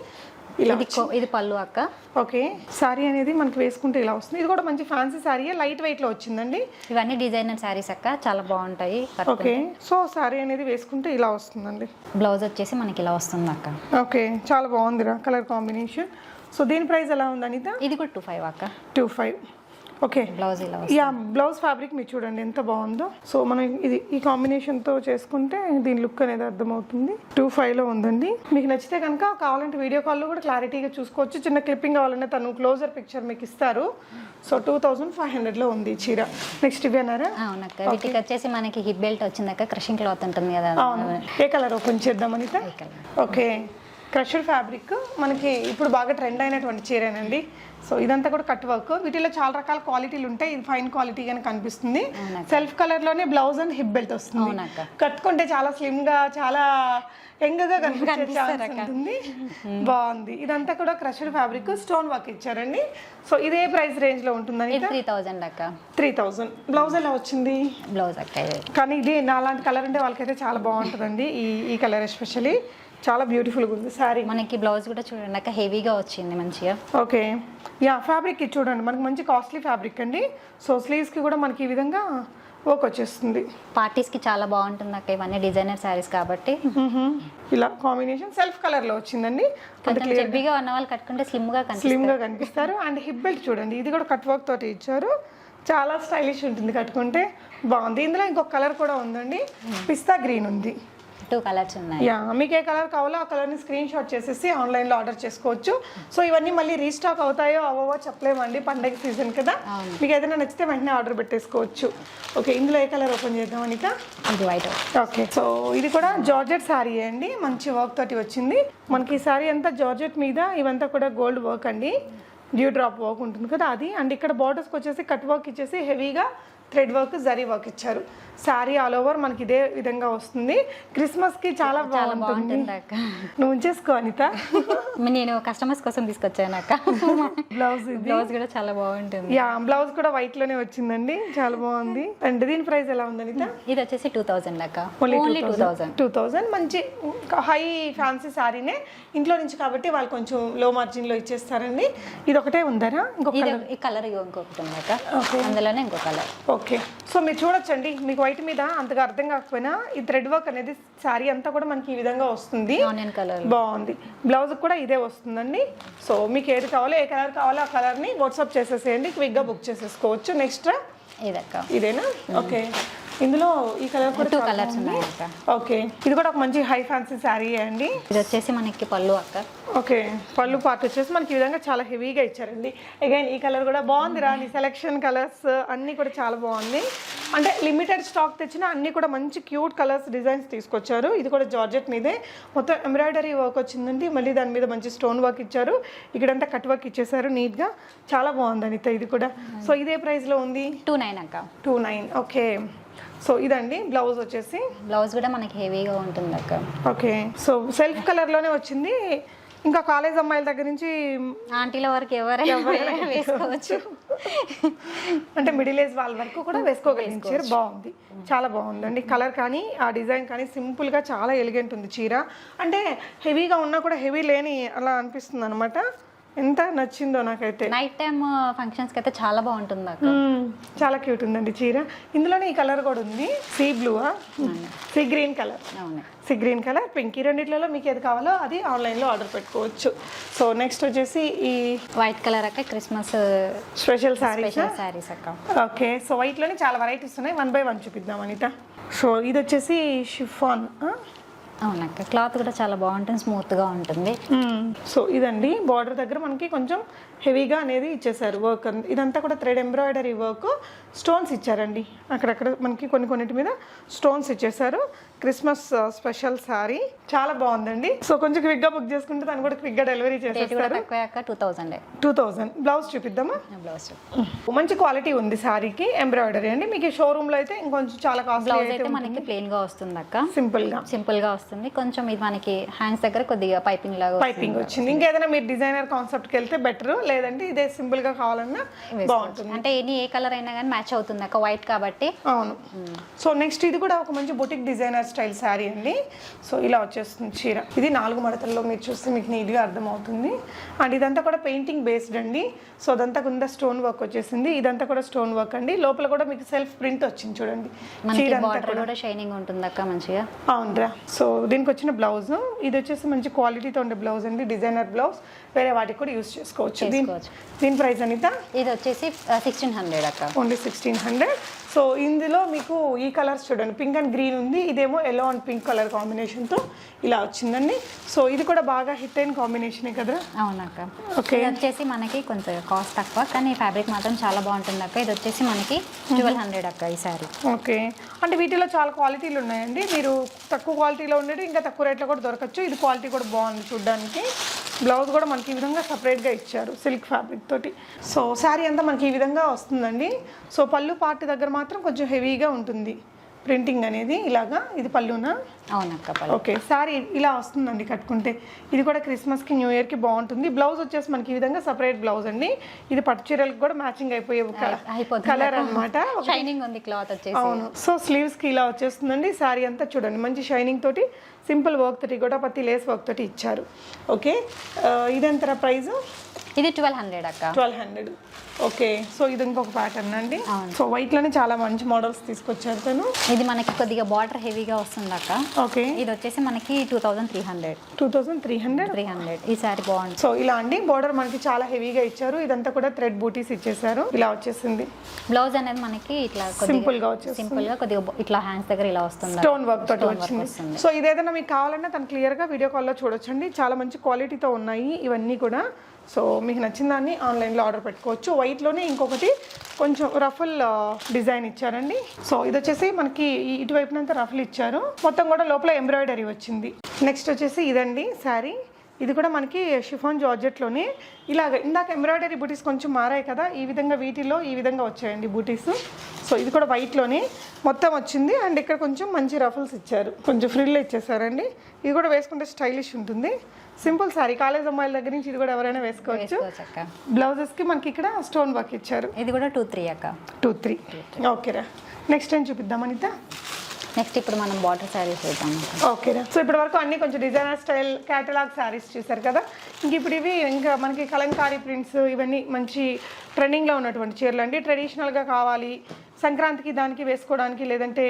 ఇలా ఇది పళ్ళు అక్క. ఓకే. శారీ అనేది మనకి వేసుకుంటే ఇలా వస్తుంది. ఇది కూడా మంచి ఫ్యాన్సీ శారీ లైట్ వెయిట్లో వచ్చిందండి. ఇవన్నీ డిజైనర్ శారీస్ అక్క. చాలా బాగుంటాయి ఓకే. సో శారీ అనేది వేసుకుంటే ఇలా వస్తుందండి. బ్లౌజ్ వచ్చేసి మనకి ఇలా వస్తుంది అక్క. ఓకే. చాలా బాగుందిరా కలర్ కాంబినేషన్. సో దీని ప్రైస్ ఎలా ఉంది అనిత? ఇది కూడా టూ ఫైవ్ అక్క. Two five. ఓకే. బ్లౌజ్ ఇలా యా బ్లౌజ్ ఫ్యాబ్రిక్ మీరు చూడండి ఎంత బాగుందో. సో మనం ఇది ఈ కాంబినేషన్తో చేసుకుంటే దీని లుక్ అనేది అర్థమవుతుంది. టూ లో ఉందండి. మీకు నచ్చితే కనుక కావాలంటే వీడియో కాల్లో కూడా క్లారిటీగా చూసుకోవచ్చు. చిన్న క్లిప్పింగ్ కావాలంటే తను క్లోజర్ పిక్చర్ మీకు ఇస్తారు. సో టూ థౌజండ్ ఫైవ్ హండ్రెడ్లో ఉంది చీర. నెక్స్ట్ ఇవేనారా అవునక్క వీటికి వచ్చేసి మనకి హిప్ బెల్ట్ వచ్చిందక్క క్రషింగ్ క్లాత్ ఉంటుంది కదా ఏ కలర్ ఓపెన్ చేద్దాం అనిత. ఓకే. క్రషర్ ఫ్యాబ్రిక్ మనకి ఇప్పుడు బాగా ట్రెండ్ అయినటువంటి చీరేనండి. సో ఇదంతా కూడా కట్ వర్క్ వీటిలో చాలా రకాల క్వాలిటీలు ఉంటాయి. ఇది ఫైన్ క్వాలిటీ అని కనిపిస్తుంది. సెల్ఫ్ కలర్లోనే బ్లౌజ్ అండ్ హిప్ బెల్ట్ వస్తుంది. కట్టుకుంటే చాలా స్లిమ్గా చాలా యంగ్గా ఉంటుంది. బాగుంది. ఇదంతా కూడా క్రషర్ ఫ్యాబ్రిక్ స్టోన్ వర్క్ ఇచ్చారండి. సో ఇదే ప్రైస్ రేంజ్లో ఉంటుందని త్రీ థౌజండ్ అక్క. త్రీ థౌజండ్ బ్లౌజ్ ఎలా వచ్చింది? బ్లౌజ్ అక్క కానీ ఇది నాలాంటి కలర్ ఉంటే వాళ్ళకైతే చాలా బాగుంటుందండి ఈ ఈ కలర్ ఎస్పెషల్లీ చాలా బ్యూటిఫుల్గా ఉంది శారీ మనకి బ్లౌజ్ కూడా చూడండి అక్క హెవీగా వచ్చింది మంచిగా. ఓకే. యా ఫ్యాబ్రిక్ చూడండి మనకి మంచి కాస్ట్లీ ఫ్యాబ్రిక్ అండి. సో స్లీవ్స్కి కూడా మనకి ఈ విధంగా వర్క్ వచ్చేస్తుంది. పార్టీస్కి చాలా బాగుంటుంది అక్క ఇవన్నీ డిజైనర్ శారీస్ కాబట్టి. ఇలా కాంబినేషన్ సెల్ఫ్ కలర్లో వచ్చిందండి. హెవీగా ఉన్న వాళ్ళు కట్టుకుంటే స్లిమ్గా కనిపిస్తుంది స్లిమ్గా కనిపిస్తారు. అండ్ హిప్ బెల్ట్ చూడండి ఇది కూడా కట్ వర్క్ తోటి ఇచ్చారు. చాలా స్టైలిష్ ఉంటుంది కట్టుకుంటే. బాగుంది. ఇందులో ఇంకొక కలర్ కూడా ఉందండి. పిస్తా గ్రీన్ ఉంది. టూ కలర్స్ ఉన్నాయి. యా మీకు ఏ కలర్ కావాలో ఆ కలర్ని స్క్రీన్ షాట్ చేసేసి ఆన్లైన్లో ఆర్డర్ చేసుకోవచ్చు. సో ఇవన్నీ మళ్ళీ రీస్టాక్ అవుతాయో అవవో చెప్పలేమండి పండగ సీజన్ కదా. మీకు ఏదైనా నచ్చితే వెంటనే ఆర్డర్ పెట్టేసుకోవచ్చు. ఓకే ఇందులో ఏ కలర్ ఓపెన్ చేద్దాం అనిక ఇది వైట్ ఓకే సో ఇది కూడా జార్జెట్ శారీ అండి? మంచి వర్క్ తోటి వచ్చింది. మనకి ఈ శారీ అంతా జార్జెట్ మీద ఇవంతా కూడా గోల్డ్ వర్క్ అండి. డ్యూ డ్రాప్ వర్క్ ఉంటుంది కదా అది. అండ్ ఇక్కడ బార్డర్స్కి వచ్చేసి కట్ వర్క్ ఇచ్చేసి హెవీగా థ్రెడ్ వర్క్ జరీ వర్క్ ఇచ్చారు. శారీ ఆల్ ఓవర్ మనకి ఇదే విధంగా వస్తుంది. క్రిస్మస్కి చాలా చాలా బాగుంటుంది. నువ్వు ఉంచేసుకో అనిత. నేను కస్టమర్స్ కోసం తీసుకొచ్చాను అక్క. బ్లౌజ్ బ్లౌజ్ కూడా చాలా బాగుంటుంది. యా బ్లౌజ్ కూడా వైట్లోనే వచ్చిందండి. చాలా బాగుంది. అండ్ దీని ప్రైస్ ఎలా ఉంది అనిత? ఇది వచ్చేసి టూ థౌజండ్ అక్క. Only two thousand two thousand మంచి హై ఫ్యాన్సీ శారీనే. ఇంట్లో నుంచి కాబట్టి వాళ్ళు కొంచెం లో మార్జిన్లో ఇచ్చేస్తారండి. ఇది ఒకటే ఉందరా ఇంకొక కలర్ ఇంకొకటి ఉంది అక్క. అందులోనే ఇంకో కలర్ ఓకే. సో మీరు చూడొచ్చండి. మీకు వైట్ మీద అంతగా అర్థం కాకపోయినా ఈ థ్రెడ్ వర్క్ అనేది శారీ అంతా కూడా మనకి ఈ విధంగా వస్తుంది. బాగుంది. బ్లౌజ్ కూడా ఇదే వస్తుందండి. సో మీకు ఏది కావాలో ఏ కలర్ కావాలో ఆ కలర్ని వాట్సాప్ చేసేసేయండి. క్విక్గా బుక్ చేసేసుకోవచ్చు. నెక్స్ట్ ఇదేనా? ఓకే. ఇందులో ఈ కలర్ కూడా టూ కలర్స్. ఉన్నాయి అక్క ఓకే ఇది కూడా ఒక మంచి హై ఫ్యాన్సీ శారీ అండి. ఇది వచ్చేసి మనకి పళ్ళు అక్క. ఓకే పళ్ళు పార్ట్ వచ్చేసి మనకి ఈ విధంగా చాలా హెవీగా ఇచ్చారండి. అగైన్ ఈ కలర్ కూడా బాగుంది రా నీ సెలెక్షన్ కలర్స్ అన్నీ కూడా చాలా బాగుంది. అంటే లిమిటెడ్ స్టాక్ తెచ్చిన అన్నీ కూడా మంచి క్యూట్ కలర్స్ డిజైన్స్ తీసుకొచ్చారు. ఇది కూడా జార్జెట్ మీదే. మొత్తం ఎంబ్రాయిడరీ వర్క్ వచ్చిందండి. మళ్ళీ దాని మీద మంచి స్టోన్ వర్క్ ఇచ్చారు. ఇక్కడంతా కట్ వర్క్ ఇచ్చేసారు నీట్గా చాలా బాగుంది అనిత ఇది కూడా. సో ఇదే ప్రైస్లో ఉంది? టూ నైన్ అక్క. టూ నైన్ ఓకే సో ఇదండి బ్లౌజ్ వచ్చేసి. బ్లౌజ్ కూడా మనకి హెవీగా ఉంటుంది అక్క. ఓకే సో సెల్ఫ్ కలర్లోనే వచ్చింది. ఇంకా కాలేజ్ అమ్మాయిల దగ్గర నుంచి ఆంటీల వరకు ఎవరైనా వేసుకోవచ్చు. అంటే మిడిల్ ఏజ్ వాళ్ళ వరకు కూడా వేసుకోగలిగించారు బాగుంది చాలా బాగుందండి. కలర్ కానీ ఆ డిజైన్ కానీ సింపుల్గా చాలా ఎలిగెంట్ ఉంది చీర. అంటే హెవీగా ఉన్నా కూడా హెవీ లేని అలా అనిపిస్తుంది అనమాట ఎంత నచ్చిందో నాకైతే. నైట్ టైం ఫంక్షన్స్కి అయితే చాలా బాగుంటుంది అక్క. చాలా క్యూట్ ఉందండి చీర. ఇందులోనే ఈ కలర్ కూడా ఉంది. Sea blue sea green colour అవును. సీ గ్రీన్ కలర్ పింక్ ఈ రెండిట్లలో మీకు ఏది కావాలో అది ఆన్లైన్లో ఆర్డర్ పెట్టుకోవచ్చు. సో నెక్స్ట్ వచ్చేసి ఈ వైట్ కలర్ అక్క Christmas special sarees special sarees అక్క. ఓకే సో వైట్లోనే చాలా వెరైటీస్ ఉన్నాయి. వన్ బై వన్ చూపిద్దాం అనిత. సో ఇది వచ్చేసి షిఫాన్ అవునక్క. క్లాత్ కూడా చాలా బాగుంటుంది స్మూత్గా ఉంటుంది. సో ఇదండి. బార్డర్ దగ్గర మనకి కొంచెం హెవీగా అనేది ఇచ్చేసారు వర్క్ ఇదంతా కూడా థ్రెడ్ ఎంబ్రాయిడరీ వర్క్. స్టోన్స్ ఇచ్చారండి. అక్కడక్కడ మనకి కొన్ని కొన్నిటి మీద స్టోన్స్ ఇచ్చేసారు క్రిస్మస్ స్పెషల్ సారీ. చాలా బాగుందండి. సో కొంచెం క్విక్గా బుక్ చేసుకుంటే దాన్ని కూడా క్విక్గా డెలివరీ చేసేస్తారు. Two thousand. బ్లౌజ్ చూపిద్దామా? బ్లౌజ్ మంచి క్వాలిటీ ఉంది సారీకి ఎంబ్రాయిడరీ అండి. మీకు షోరూమ్లో అయితే ఇంకొంచెం చాలా కాస్ట్లీ బ్లౌజ్ అయితే అయితే మనకి ప్లెయిన్గా వస్తుంది అక్క. సింపుల్గా సింపుల్గా వస్తుంది. కొంచెం ఇది మనకి హ్యాండ్స్ దగ్గర కొద్దిగా పైపింగ్ లాగా పైపింగ్ వచ్చింది. ఇంకేదైనా మీరు డిజైనర్ కాన్సెప్ట్కి వెళ్తే బెటర్. లేదంటే ఇదే సింపుల్గా కావాలన్నా బాగుంటుంది. అంటే ఎనీ ఏ కలర్ అయినా కానీ మ్యాచ్ అవుతుంది అక్క వైట్ కాబట్టి. అవును. సో నెక్స్ట్ ఇది కూడా ఒక మంచి బొటిక్ డిజైనర్ స్టైల్ శారీ అండి. సో ఇలా వచ్చేస్తుంది చీర. ఇది నాలుగు మడతల్లో మీరు చూస్తే మీకు నీట్గా అర్థమవుతుంది. అండ్ ఇదంతా కూడా పెయింటింగ్ బేస్డ్ అండి. సో అదంతా కింద స్టోన్ వర్క్ వచ్చేసింది. ఇదంతా కూడా స్టోన్ వర్క్ అండి. లోపల కూడా మీకు సెల్ఫ్ ప్రింట్ వచ్చింది చూడండి. చీర కూడా. షైనింగ్ ఉంటుంది అక్క మంచిగా. అవునరా. సో దీనికి వచ్చిన బ్లౌజ్ ఇది వచ్చేసి మంచి క్వాలిటీతో ఉండే బ్లౌజ్ అండి. డిజైనర్ బ్లౌజ్ వేరే వాటికి కూడా యూస్ చేసుకోవచ్చు. దీని ప్రైస్ అనిత ఇది వచ్చేసి సిక్స్టీన్ హండ్రెడ్ అక్క. ఓన్లీ సిక్స్టీన్ హండ్రెడ్ సో ఇందులో మీకు ఈ కలర్స్ చూడండి. పింక్ అండ్ గ్రీన్ ఉంది. ఇదేమో ఎల్లో అండ్ పింక్ కలర్ కాంబినేషన్తో ఇలా వచ్చిందండి. సో ఇది కూడా బాగా హిట్ అయిన కాంబినేషనే కదా? అవునక్క. ఓకే ఇది వచ్చేసి మనకి కొంచెం కాస్ట్ తక్కువ కానీ ఫ్యాబ్రిక్ మాత్రం చాలా బాగుంటుంది అక్క. ఇది వచ్చేసి మనకి ట్వెల్వ్ హండ్రెడ్ అక్క ఈ సారీ ఓకే అంటే వీటిలో చాలా క్వాలిటీలు ఉన్నాయండి. మీరు తక్కువ క్వాలిటీలో ఉండేది ఇంకా తక్కువ రేట్లో కూడా దొరకచ్చు. ఇది క్వాలిటీ కూడా బాగుంది చూడడానికి. బ్లౌజ్ కూడా మనకి ఈ విధంగా సపరేట్గా ఇచ్చారు సిల్క్ ఫ్యాబ్రిక్ తోటి. సో శారీ అంతా మనకి ఈ విధంగా వస్తుందండి. సో పళ్ళు పార్ట్ దగ్గర మాత్రం కొంచెం హెవీగా ఉంటుంది. ప్రింటింగ్ అనేది ఇలాగా ఇది పళ్ళునా? అవునక్క ఓకే సారీ ఇలా వస్తుందండి కట్టుకుంటే. ఇది కూడా క్రిస్మస్కి న్యూ ఇయర్కి బాగుంటుంది. బ్లౌజ్ వచ్చేసి మనకి ఈ విధంగా సపరేట్ బ్లౌజ్ అండి. ఇది పట్టు చీరలకు కూడా మ్యాచింగ్ అయిపోయే కలర్ అన్నమాట. షైనింగ్ ఉంది క్లాత్ వచ్చేసి. అవును. సో స్లీవ్స్కి ఇలా వచ్చేస్తుందండి. సారీ అంతా చూడండి. మంచి షైనింగ్ తోటి సింపుల్ వర్క్ తోటి కూడా పత్తి లేస్ వర్క్ తోటి ఇచ్చారు. ఓకే ఇదెంత ప్రైస్ ఇది ట్వెల్వ్ హండ్రెడ్ అక్క. Twelve hundred. ఓకే సో ఇది ఇంకొక ప్యాటర్న్ అండి. సో వైట్లోనే చాలా మంచి మోడల్స్ తీసుకొచ్చారు తను. ఇది మనకి కొద్దిగా బార్డర్ హెవీగా వస్తుంది అక్క. ఓకే. ఇది వచ్చేసి మనకి two thousand three hundred. Two thousand three hundred? Three hundred. ఈ సారీ బాగుంటుంది. సో ఇలా అండి బోర్డర్ మనకి చాలా హెవీగా ఇచ్చారు. ఇదంతా కూడా థ్రెడ్ బూటీస్ ఇచ్చేసారు. ఇలా వచ్చేసింది. బ్లౌజ్ అనేది మనకి ఇట్లా Simple గా వచ్చేస్తుంది. సింపుల్గా కొద్దిగా ఇట్లా హ్యాండ్స్ దగ్గర ఇలా వస్తుంది స్టోన్ వర్క్ తోటి వచ్చింది. సో ఇదేదైనా మీకు కావాలన్నా తను క్లియర్గా వీడియో కాల్లో చూడొచ్చండి. చాలా మంచి క్వాలిటీతో ఉన్నాయి. ఇవన్నీ కూడా సో మీకు నచ్చిన దాన్ని ఆన్లైన్లో ఆర్డర్ పెట్టుకోవచ్చు. వైట్లోనే ఇంకొకటి కొంచెం రఫుల్ డిజైన్ ఇచ్చారండి. సో ఇది వచ్చేసి మనకి ఇటువైపునంత ఇటువైపునంతా రఫుల్ ఇచ్చారు. మొత్తం కూడా లోపల ఎంబ్రాయిడరీ వచ్చింది. నెక్స్ట్ వచ్చేసి ఇదండి శారీ. ఇది కూడా మనకి షిఫాన్ జార్జెట్లోనే. ఇలాగ ఇందాక ఎంబ్రాయిడరీ బూటీస్ కొంచెం మారాయి కదా ఈ విధంగా వీటిలో ఈ విధంగా వచ్చాయండి బూటీస్. సో ఇది కూడా వైట్లోనే. మొత్తం వచ్చింది అండ్ ఇక్కడ కొంచెం మంచి రఫుల్స్ ఇచ్చారు. కొంచెం ఫ్రిల్ ఇచ్చేసారండి. ఇది కూడా వేసుకుంటే స్టైలిష్ ఉంటుంది. సింపుల్ సారీ కాలేజ్ అమ్మాయిల దగ్గర నుంచి ఇది కూడా ఎవరైనా వేసుకోవచ్చు. అక్క. బ్లౌజెస్కి మనకి ఇక్కడ స్టోన్ వర్క్ ఇచ్చారు. ఇది కూడా టూ త్రీ అక్క. Two three. ఓకేరా. నెక్స్ట్ టైం చూపిద్దాం అనిత? నెక్స్ట్ ఇప్పుడు మనం బార్డర్ శారీస్ అక్క. ఓకేరా సో ఇప్పటి వరకు అన్ని కొంచెం డిజైనర్ స్టైల్ క్యాటలాగ్ శారీస్ చూసారు కదా? ఇంక ఇప్పుడు ఇవి ఇంకా మనకి కలంకారీ ప్రింట్స్ ఇవన్నీ మంచి ట్రెండింగ్లో ఉన్నటువంటి చీరలు. అండి ట్రెడిషనల్గా కావాలి సంక్రాంతికి దానికి వేసుకోవడానికి లేదంటే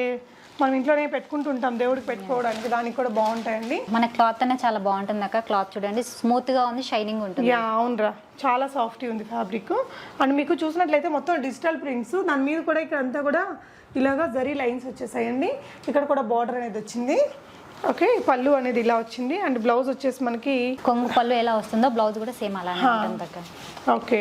మనం ఇంట్లోనే పెట్టుకుంటుంటాం దేవుడికి పెట్టుకోవడానికి దానికి కూడా బాగుంటాయండి. మన క్లాత్ అనేది చాలా బాగుంటుంది అక్క. క్లాత్ చూడండి స్మూత్గా ఉంది షైనింగ్ ఉంటుంది. యా అవునరా. చాలా సాఫ్ట్ ఉంది ఫ్యాబ్రిక్ అండ్ మీకు చూసినట్లయితే మొత్తం డిజిటల్ ప్రింట్స్ దాని మీద కూడా ఇక్కడ అంతా కూడా ఇలాగా జరీ లైన్స్ వచ్చేసాయండి. ఇక్కడ కూడా బార్డర్ అనేది వచ్చింది. ఓకే పళ్ళు అనేది ఇలా వచ్చింది. అండ్ బ్లౌజ్ వచ్చేసి మనకి కొంగు పళ్ళు ఎలా వస్తుందో బ్లౌజ్ కూడా సేమ్ అక్క okay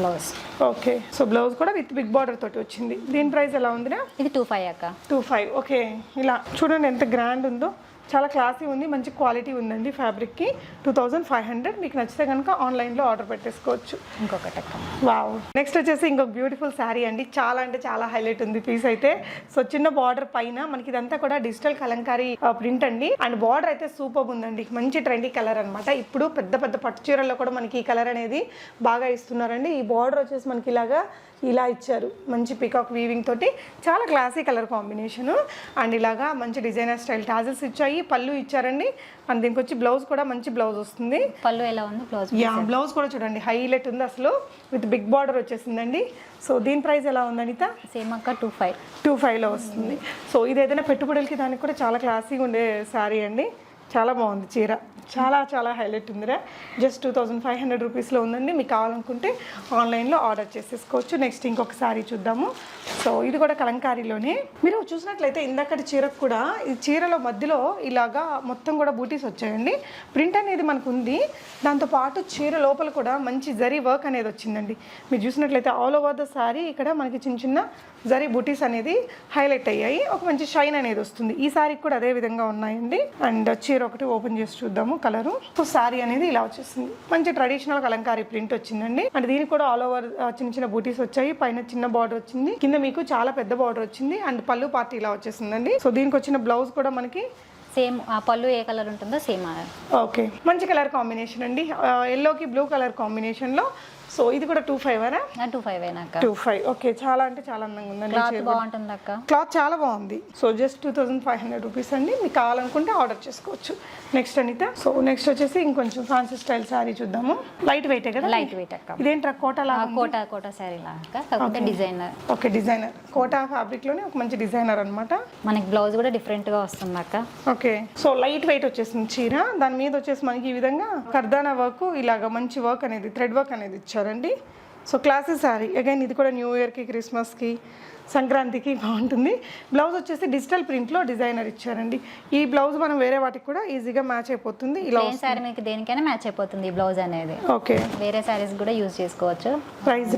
blouse okay so blouse కూడా విత్ బిగ్ బార్డర్ తోటి వచ్చింది. దీని ప్రైస్ ఎలా ఉందిరా? ఇది టూ ఫైవ్ అక్క. టూ ఫైవ్ ఓకే ఇలా చూడండి ఎంత గ్రాండ్ ఉందో. చాలా క్లాసీ ఉంది మంచి క్వాలిటీ ఉందండి ఫ్యాబ్రిక్కి. టూ థౌజండ్ ఫైవ్ హండ్రెడ్ మీకు నచ్చితే కనుక ఆన్లైన్లో ఆర్డర్ పెట్టేసుకోవచ్చు. ఇంకొకటి వావ్. నెక్స్ట్ వచ్చేసి ఇంకొక బ్యూటిఫుల్ శారీ అండి. చాలా అంటే చాలా హైలైట్ ఉంది పీస్ అయితే. సో చిన్న బార్డర్ పైన మనకి ఇదంతా కూడా డిజిటల్ కలంకారీ ప్రింట్ అండి. అండ్ బార్డర్ అయితే సూపర్ ఉందండి. మంచి ట్రెండీ కలర్ అన్నమాట. ఇప్పుడు పెద్ద పెద్ద పట్టు చీరల్లో కూడా మనకి ఈ కలర్ అనేది బాగా ఇస్తున్నారండి. ఈ బార్డర్ వచ్చేసి మనకి ఇలాగా ఇలా ఇచ్చారు. మంచి పికాక్ వీవింగ్ తోటి. చాలా క్లాసీ కలర్ కాంబినేషన్ అండ్ ఇలాగా మంచి డిజైనర్ స్టైల్ టాజల్స్ ఇచ్చాయి. పళ్ళు ఇచ్చారండి. అండ్ దీనికి వచ్చి బ్లౌజ్ కూడా మంచి బ్లౌజ్ వస్తుంది. పళ్ళు ఎలా ఉంది బ్లౌజ్ యా బ్లౌజ్ కూడా చూడండి. హైలైట్ ఉంది అసలు. విత్ బిగ్ బార్డర్ వచ్చేసిందండి. సో దీని ప్రైస్ ఎలా ఉంది అనిత? సేమ్ అక్క టూ ఫైవ్ టూ ఫైవ్లో వస్తుంది. సో ఇది ఏదైనా పెట్టుబడులకి దానికి కూడా చాలా క్లాసీగా ఉండే శారీ అండి. చాలా బాగుంది చీర. చాలా చాలా హైలైట్ ఉందిరా. Just two thousand five hundred రూపీస్లో ఉందండి. మీకు కావాలనుకుంటే ఆన్లైన్లో ఆర్డర్ చేసేసుకోవచ్చు. నెక్స్ట్ ఇంకొక సారీ చూద్దాము. సో ఇది కూడా కలంకారీలోనే. మీరు చూసినట్లయితే ఇందాకటి చీరకు కూడా ఈ చీరలో మధ్యలో ఇలాగా మొత్తం కూడా బూటీస్ వచ్చాయండి. ప్రింట్ అనేది మనకు ఉంది. దాంతోపాటు చీర లోపల కూడా మంచి జరీ వర్క్ అనేది వచ్చిందండి. మీరు చూసినట్లయితే ఆల్ ఓవర్ ద సారీ. ఇక్కడ మనకి చిన్న చిన్న జరీ బూటీస్ అనేది హైలైట్ అయ్యాయి. ఒక మంచి షైన్ అనేది వస్తుంది. ఈ సారీకి కూడా అదే విధంగా ఉన్నాయండి. అండ్ చీర ఒకటి ఓపెన్ చేసి చూద్దాము కలరు. సో సారీ అనేది ఇలా వచ్చేసింది. మంచి ట్రెడిషనల్ కలంకారీ ప్రింట్ వచ్చిందండి. అండ్ దీనికి కూడా ఆల్ ఓవర్ చిన్న చిన్న బూటీస్ వచ్చాయి. పైన చిన్న బార్డర్ వచ్చింది. కింద మీకు చాలా పెద్ద బార్డర్ వచ్చింది. అండ్ పళ్ళు పార్టీ ఇలా వచ్చేసిందండి. సో దీనికి వచ్చిన బ్లౌజ్ కూడా మనకి సేమ్ ఆ పళ్ళు ఏ కలర్ ఉంటుందో సేమ్ ఓకే. మంచి కలర్ కాంబినేషన్ అండి. ఎల్లోకి బ్లూ కలర్ కాంబినేషన్లో సో ఇది కూడా టూ ఫైవ్ అరా టూ ఫైవ్ అయినాక టూ ఫైవ్. ఓకే చాలా అంటే చాలా అందంగా ఉందండి క్లాత్ బాగుంటుంది అక్క క్లాత్ చాలా బాగుంది. So just two thousand five hundred rupees అండి. మీకు కావాలనుకుంటే ఆర్డర్ చేసుకోవచ్చు. నెక్స్ట్ అనిత సో నెక్స్ట్ వచ్చేసి ఇంకొంచెం ఫ్యాన్సీ స్టైల్ సారీ చూద్దాము. లైట్ వెయిట్ కదా? లైట్ వెయిట్ అక్క. ఇదేంట్రా కోటా లాగా కోటా కోటా శారీ లాగా డిజైనర్ ఓకే డిజైనర్ కోటా ఫ్యాబ్రిక్లోనే ఒక మంచి డిజైనర్ అన్నమాట. మనకి బ్లౌజ్ కూడా డిఫరెంట్గా వస్తుంది అక్క. ఓకే సో లైట్ వెయిట్ వచ్చేసింది చీర. దాని మీద వచ్చేసి మనకి ఈ విధంగా కర్దానా వర్క్ ఇలాగ మంచి వర్క్ అనేది థ్రెడ్ వర్క్ అనేది ఇచ్చారండి. సో క్లాసీ శారీ అగైన్ ఇది కూడా న్యూ ఇయర్కి క్రిస్మస్కి సంక్రాంతికి బాగుంటుంది. బ్లౌజ్ వచ్చేసి డిజిటల్ ప్రింట్లో డిజైనర్ ఇచ్చారండి. ఈ బ్లౌజ్ మనం వేరే వాటికి కూడా ఈజీగా మ్యాచ్ అయిపోతుంది. ఇలా శారీ మీకు దేనికైనా మ్యాచ్ అయిపోతుంది ఈ బ్లౌజ్ అనేది. ఓకే. వేరే శారీస్ కూడా యూజ్ చేసుకోవచ్చు. ప్రైస్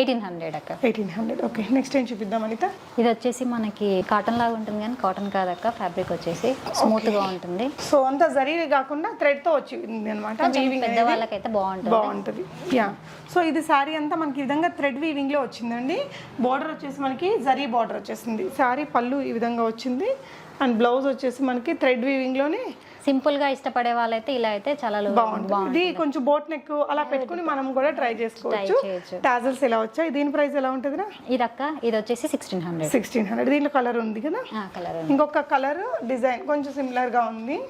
ఎయిటీన్ హండ్రెడ్ అక్క. Eighteen hundred. ఓకే. నెక్స్ట్ ఏం చూపిద్దాం అనిత? ఇది వచ్చేసి మనకి కాటన్ లాగా ఉంటుంది కానీ కాటన్ కాదక్క ఫ్యాబ్రిక్ వచ్చేసి స్మూత్గా ఉంటుంది. సో అంత జరీ కాకుండా థ్రెడ్తో వచ్చింది అనమాట వీవింగ్ పెద్ద వాళ్ళకైతే బాగుంటుంది. బాగుంటుంది. యా సో ఇది శారీ అంతా మనకి ఈ విధంగా థ్రెడ్ వీవింగ్లో వచ్చిందండి. బార్డర్ వచ్చేసి మనకి జరీ బార్డర్ వచ్చేసింది. శారీ పళ్ళు ఈ విధంగా వచ్చింది. అండ్ బ్లౌజ్ వచ్చేసి మనకి థ్రెడ్ వీవింగ్లోనే సింపుల్గా ఇష్టపడే వాళ్ళైతే ఇలా అయితే చాలా లో- బాగుంటుంది. ఇది కొంచెం బోట్ నెక్ అలా పెట్టుకుని మనం కూడా ట్రై చేసుకోవచ్చు. టాజల్స్ ఎలా వచ్చాయి? దీని ప్రైస్ ఎలా ఉంటుందిరా? ఇది అక్క ఇది వచ్చేసి సిక్స్టీన్ హండ్రెడ్ సిక్స్టీన్ హండ్రెడ్ దీంట్లో కలర్ ఉంది కదా? కలర్ ఇంకొక కలర్ డిజైన్ కొంచెం సిమిలర్గా ఉంది.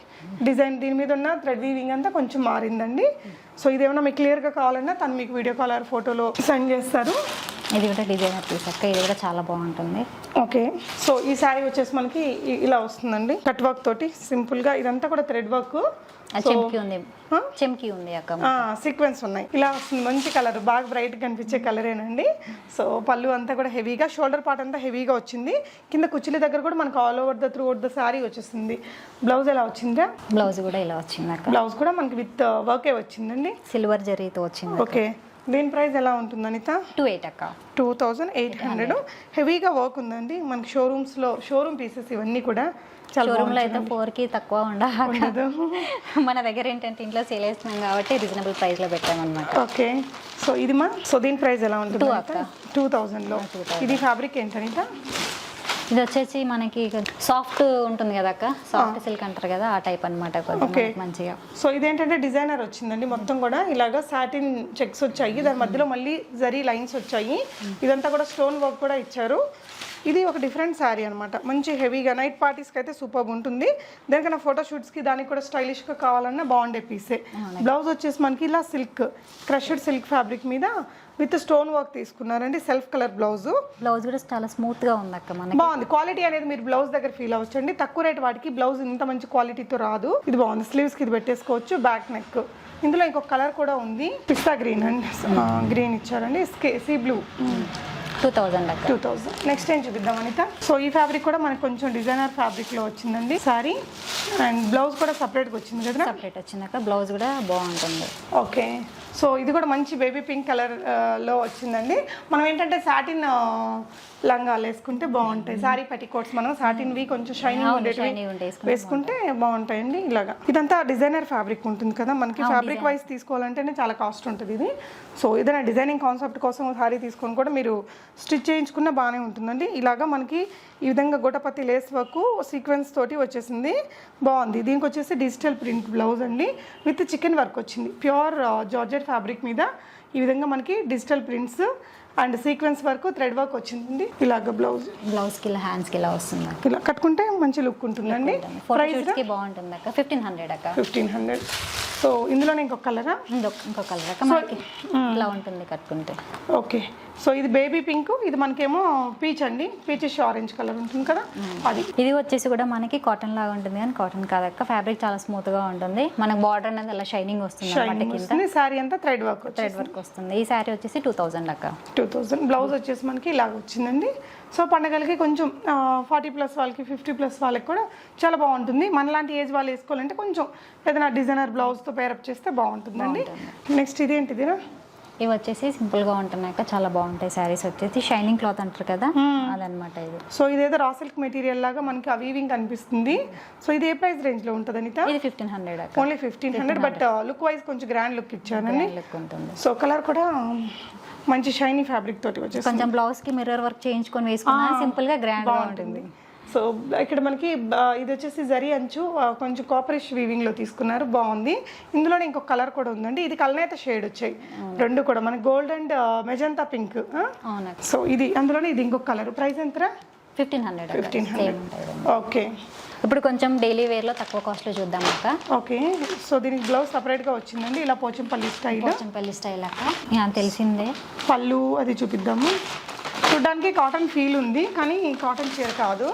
డిజైన్ దీని మీద ఉన్న థ్రెడ్ వీవింగ్ అంతా కొంచెం మారిందండి. సో ఇదేమన్నా మీకు క్లియర్గా కావాలన్నా తను మీకు వీడియో కాల్ ఆర్ ఫోటోలో సెండ్ చేస్తారు. ఇది కూడా డిజైనర్ పీస్ అక్క. ఇది కూడా చాలా బాగుంటుంది. ఓకే. సో ఈ శారీ వచ్చేసి మనకి ఇలా వస్తుందండి. కట్ వర్క్ తోటి సింపుల్గా ఇదంతా కూడా థ్రెడ్ వర్క్. చెంకి ఉంది. చెంకి ఉంది అక్క సీక్వెన్స్ ఉన్నాయి. ఇలా వస్తుంది. మంచి కలర్ బాగా బ్రైట్ కనిపించే కలరేనండి సో పళ్ళు అంతా కూడా హెవీగా షోల్డర్ పార్ట్ అంతా హెవీగా వచ్చింది. కింద కుచ్చిలి దగ్గర కూడా మనకు all over the throughout the saree వచ్చేసింది. బ్లౌజ్ ఎలా వచ్చిందా? బ్లౌజ్ కూడా ఇలా వచ్చింది అక్క. బ్లౌజ్ కూడా మనకి విత్ వర్కే వచ్చిందండి. సిల్వర్ జరీతో వచ్చింది ఓకే. దీని ప్రైస్ ఎలా ఉంటుంది అనిత? టూ ఎయిట్ అక్క. టూ థౌజండ్ ఎయిట్ హండ్రెడ్ హెవీగా వర్క్ ఉందండి. మనకి షోరూమ్స్లో షోరూమ్ పీసెస్ ఇవన్నీ కూడా చాలా షోరూమ్లో అయితే ఫోర్కి తక్కువ ఉండదు. మన దగ్గర ఏంటంటే ఇంట్లో సేల్ చేస్తున్నాం కాబట్టి రీజనబుల్ ప్రైస్లో పెట్టామన్నమాట. ఓకే. సో ఇది మా సో దీని ప్రైస్ ఎలా ఉంటుంది. టూ థౌజండ్లో ఇది ఫ్యాబ్రిక్ ఏంటనిత ఇది వచ్చేసి మనకి సాఫ్ట్ ఉంటుంది కదా అక్క? సాఫ్ట్ సిల్క్ అంటారు కదా ఆ టైప్ అనమాట మంచిగా. సో ఇదేంటంటే డిజైనర్ వచ్చిందండి మొత్తం కూడా. ఇలాగా సాటిన్ చెక్స్ వచ్చాయి. దాని మధ్యలో మళ్ళీ జరీ లైన్స్ వచ్చాయి. ఇదంతా కూడా స్టోన్ వర్క్ కూడా ఇచ్చారు. ఇది ఒక డిఫరెంట్ శారీ అనమాట మంచి హెవీగా నైట్ పార్టీస్కి అయితే సూపర్ ఉంటుంది. దానికన్నా ఫోటో షూట్స్కి దానికి కూడా స్టైలిష్గా కావాలన్నా బాగుండే పీసే బ్లౌజ్ వచ్చేసి మనకి ఇలా సిల్క్ క్రషెడ్ సిల్క్ ఫ్యాబ్రిక్ మీద విత్ స్టోన్ వర్క్ తీసుకున్నారండి సెల్ఫ్ కలర్ బ్లౌజు. బ్లౌజ్ కూడా చాలా స్మూత్గా ఉంది అక్క మనకి. బాగుంది. క్వాలిటీ అనేది మీరు బ్లౌజ్ దగ్గర ఫీల్ అవ్వచ్చండి. తక్కువ రేట్ వాటికి బ్లౌజ్ ఇంత మంచి క్వాలిటీతో రాదు. ఇది బాగుంది. స్లీవ్స్కి ఇది పెట్టేసుకోవచ్చు బ్యాక్ నెక్. ఇందులో ఇంకొక కలర్ కూడా ఉంది. పిస్తా గ్రీన్ అండి. గ్రీన్ ఇచ్చారండి. Sea blue. Two thousand two thousand next ఏం చూపిద్దాం అనిత? సో ఈ ఫ్యాబ్రిక్ కూడా మనకి కొంచెం డిజైనర్ ఫ్యాబ్రిక్లో వచ్చిందండి. సారీ అండ్ బ్లౌజ్ కూడా సపరేట్గా వచ్చింది కదా? సపరేట్ వచ్చింది అక్క బ్లౌజ్ కూడా బాగుంటుంది. ఓకే సో ఇది కూడా మంచి బేబీ పింక్ కలర్లో వచ్చిందండి. మనం ఏంటంటే సాటిన్ లంగాలు వేసుకుంటే బాగుంటాయి. సారీ కోట్స్ మనం సాటిన్ వి కొంచెం షైనింగ్ ఉండేటివి వేసుకుంటే బాగుంటాయండి ఇలాగా. ఇదంతా డిజైనర్ ఫ్యాబ్రిక్ ఉంటుంది కదా మనకి ఫ్యాబ్రిక్ వైజ్ తీసుకోవాలంటేనే చాలా కాస్ట్ ఉంటుంది ఇది. సో ఏదైనా డిజైనింగ్ కాన్సెప్ట్ కోసం సారీ తీసుకొని కూడా మీరు స్టిచ్ చేయించుకున్న బాగానే ఉంటుందండి. ఇలాగా మనకి ఈ విధంగా గోటపత్తి లేస్ వర్క్ సీక్వెన్స్ తోటి వచ్చేసింది. బాగుంది. దీనికి వచ్చేసి డిజిటల్ ప్రింట్ బ్లౌజ్ అండి. విత్ చికెన్ వర్క్ వచ్చింది. ప్యూర్ జార్జెట్ ఫ్యాబ్రిక్ మీద ఈ విధంగా మనకి digital prints and sequins work thread work వచ్చింది ఇలాగ బ్లౌజ్ బ్లౌజ్కి ఇలా హ్యాండ్స్కి ఇలా వస్తుంది ఇలా కట్టుకుంటే మంచి లుక్ ఉంటుందండి. ప్రైస్ బాగుంటుంది అక్క ఫిఫ్టీన్ హండ్రెడ్ అక్క. ఫిఫ్టీన్ హండ్రెడ్ సో ఇందులోనే ఇంకొక కలరా? ఇంకొక ఇంకో కలర్? మనకి ఇలా ఉంటుంది కట్టుకుంటే. ఓకే. సో ఇది బేబీ పింక్ ఇది మనకేమో పీచ్ అండి. పీచెస్ ఆరెంజ్ కలర్ ఉంటుంది కదా? అది. ఇది వచ్చేసి కూడా మనకి కాటన్ లాగా ఉంటుంది కానీ కాటన్ కాదక్క. ఫ్యాబ్రిక్ చాలా స్మూత్గా ఉంటుంది. మనకి బార్డర్ అనేది అలా షైనింగ్ వస్తుంది శారీ అంతా థ్రెడ్ వర్క్ థ్రెడ్ వర్క్ వస్తుంది. ఈ శారీ వచ్చేసి టూ థౌజండ్ అక్క. టూ థౌజండ్ బ్లౌజ్ వచ్చేసి మనకి ఇలాగ వచ్చిందండి. సో పండగలకి కొంచెం ఫార్టీ ప్లస్ వాళ్ళకి ఫిఫ్టీ ప్లస్ వాళ్ళకి కూడా చాలా బాగుంటుంది. మనలాంటి ఏజ్ వాళ్ళు వేసుకోవాలంటే కొంచెం ఏదైనా డిజైనర్ బ్లౌజ్తో పేరప్ చేస్తే బాగుంటుందండి. నెక్స్ట్ ఇదేంటిదిరా ఇవి వచ్చేసి సింపుల్గా ఉంటున్నాయి అక్క. చాలా బాగుంటాయి శారీస్ వచ్చేసి. షైనింగ్ క్లాత్ అంటారు కదా? అదనమాట ఇది. సో ఇదేదో రా సిల్క్ మెటీరియల్ లాగా మనకి ఆ వీవింగ్ కనిపిస్తుంది. సో ఇది ఏ ప్రైస్ రేంజ్లో ఉంటుంది అనిత? ఇది fifteen hundred only fifteen hundred but look wise కొంచెం గ్రాండ్ లుక్ ఇచ్చానండి. లుక్ ఉంటుంది. సో కలర్ కూడా మంచి షైనీ ఫ్యాబ్రిక్ తోటి వచ్చేసి కొంచెం బ్లౌజ్కి మిర్రర్ వర్క్ చేయించుకొని వేసుకున్నా సింపుల్గా గ్రాండ్గా ఉంటుంది. సో ఇక్కడ మనకి ఇది వచ్చేసి జరీ అంచు కొంచెం కాపరిష్ వీవింగ్లో తీసుకున్నారు. బాగుంది. ఇందులోనే ఇంకొక కలర్ కూడా ఉందండి. ఇది కలనేత షేడ్ వచ్చాయి. రెండు కూడా. మనకి gold and magenta pink so ఇది అందులోనే ఇది ఇంకొక కలర్ ప్రైస్ ఎంతరా? Fifteen hundred fifteen hundred okay ఇప్పుడు కొంచెం డైలీ వేర్లో తక్కువ కాస్ట్లో చూద్దాం అక్క. ఓకే. సో దీనికి బ్లౌజ్ సపరేట్గా వచ్చిందండి. ఇలా పోచంపల్లి స్టైల్ పోచంపల్లి స్టైల్ అక్క. తెలిసిందే. పళ్ళు అది చూపిద్దాము. చూడ్డానికి కాటన్ ఫీల్ ఉంది కానీ కాటన్ చీర కాదు.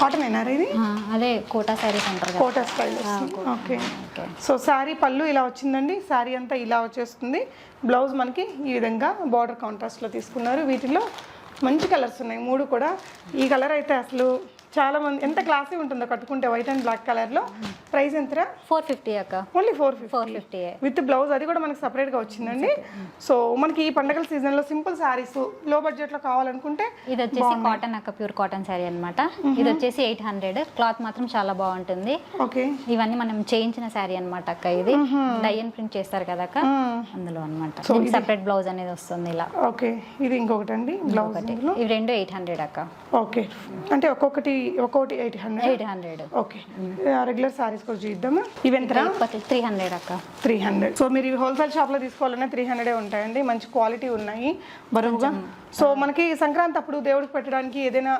కాటన్ ఏనారా ఇది? అదే కోటా శారీస్ అంటారు Kota style okay. Okay. So sari పళ్ళు ఇలా వచ్చిందండి. శారీ అంతా ఇలా వచ్చేస్తుంది. బ్లౌజ్ మనకి ఈ విధంగా బార్డర్ కాంట్రాస్ట్లో తీసుకున్నారు. వీటిలో మంచి కలర్స్ ఉన్నాయి. మూడు కూడా. ఈ కలర్ అయితే అసలు చాలా మంది ఎంత క్లాసీ ఉంటుందో కట్టుకుంటే వైట్ అండ్ బ్లాక్ కలర్లో ప్రైస్ ఎంతరా? ఫోర్ ఫిఫ్టీ అక్క. Only four four fifty with blouse అది కూడా మనకి సపరేట్గా వచ్చిందండి. సో మనకి ఈ పండగల సీజన్లో సింపుల్ శారీస్లో బడ్జెట్లో కావాలనుకుంటే ఇది వచ్చేసి కాటన్ అక్క ప్యూర్ కాటన్ శారీ అన్నమాట. ఇది వచ్చేసి ఎయిట్ హండ్రెడ్. క్లాత్ మాత్రం చాలా బాగుంటుంది. ఓకే. ఇవన్నీ మనం చేయించిన శారీ అన్నమాట అక్క ఇది. డై అండ్ ప్రింట్ చేస్తారు కదా అక్క. అందులో అనమాట సపరేట్ బ్లౌజ్ అనేది వస్తుంది ఇలా. ఓకే. ఇది ఇంకొకటి. అండి బ్లౌజ్ ఇవి రెండు ఎయిట్ హండ్రెడ్ అక్క. ఓకే. అంటే ఒక్కొక్కటి ఒక్కొక్కటి eight hundred? Eight hundred. Okay. Regular saris కూడా చూద్దామా ఇవెంతరా? త్రీ హండ్రెడ్ అక్క. Three hundred. సో మీరు ఇవి హోల్సేల్ షాప్లో తీసుకోవాలన్నా త్రీ హండ్రెడే ఉంటాయండి. మంచి క్వాలిటీ ఉన్నాయి. బరువుగా. సో మనకి సంక్రాంతి అప్పుడు దేవుడికి పెట్టడానికి ఏదైనా